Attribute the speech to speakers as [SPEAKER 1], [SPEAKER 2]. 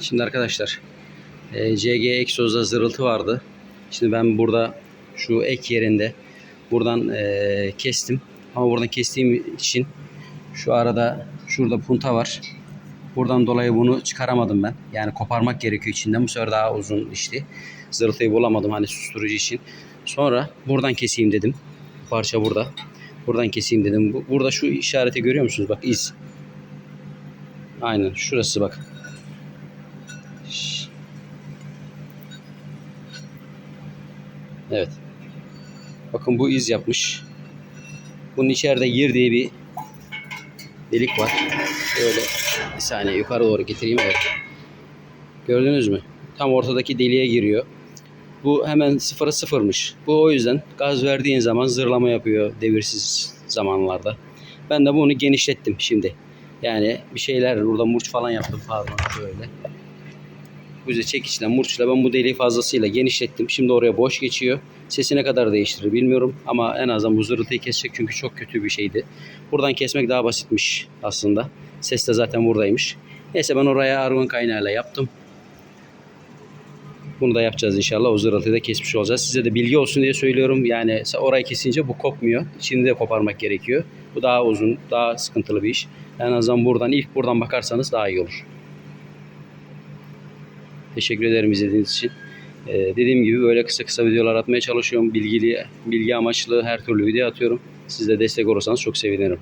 [SPEAKER 1] Şimdi arkadaşlar e, CG egzozda zırıltı vardı. Şimdi ben burada şu ek yerinde buradan e, kestim. Ama buradan kestiğim için şu arada şurada punta var. Buradan dolayı bunu çıkaramadım ben. Yani koparmak gerekiyor içinden. Bu sefer daha uzun işti. Zırıltıyı bulamadım hani susturucu için. Sonra buradan keseyim dedim. Bu parça burada. Buradan keseyim dedim. Bu- Burada şu işareti görüyor musunuz? Bak iz. Aynen şurası bak. Evet. Bakın bu iz yapmış. Bunun içeride gir diye bir delik var. Şöyle bir saniye yukarı doğru getireyim. Evet. Gördünüz mü? Tam ortadaki deliğe giriyor. Bu hemen sıfıra sıfırmış. Bu o yüzden gaz verdiğin zaman zırlama yapıyor devirsiz zamanlarda. Ben de bunu genişlettim şimdi. Yani bir şeyler burada murç falan yaptım pardon şöyle. Bu yüzden çekiçle murçla ben bu deliği fazlasıyla genişlettim. Şimdi oraya boş geçiyor. Sesi ne kadar değiştirir bilmiyorum ama en azından bu zırıltıyı kesecek çünkü çok kötü bir şeydi. Buradan kesmek daha basitmiş aslında. Ses de zaten buradaymış. Neyse ben oraya argon kaynağıyla yaptım. Bunu da yapacağız inşallah. O zırıltıyı da kesmiş olacağız. Size de bilgi olsun diye söylüyorum. Yani orayı kesince bu kopmuyor. İçini de koparmak gerekiyor. Bu daha uzun, daha sıkıntılı bir iş. En azından buradan ilk buradan bakarsanız daha iyi olur. Teşekkür ederim izlediğiniz için. Ee, dediğim gibi böyle kısa kısa videolar atmaya çalışıyorum. Bilgili, bilgi amaçlı her türlü video atıyorum. Siz de destek olursanız çok sevinirim.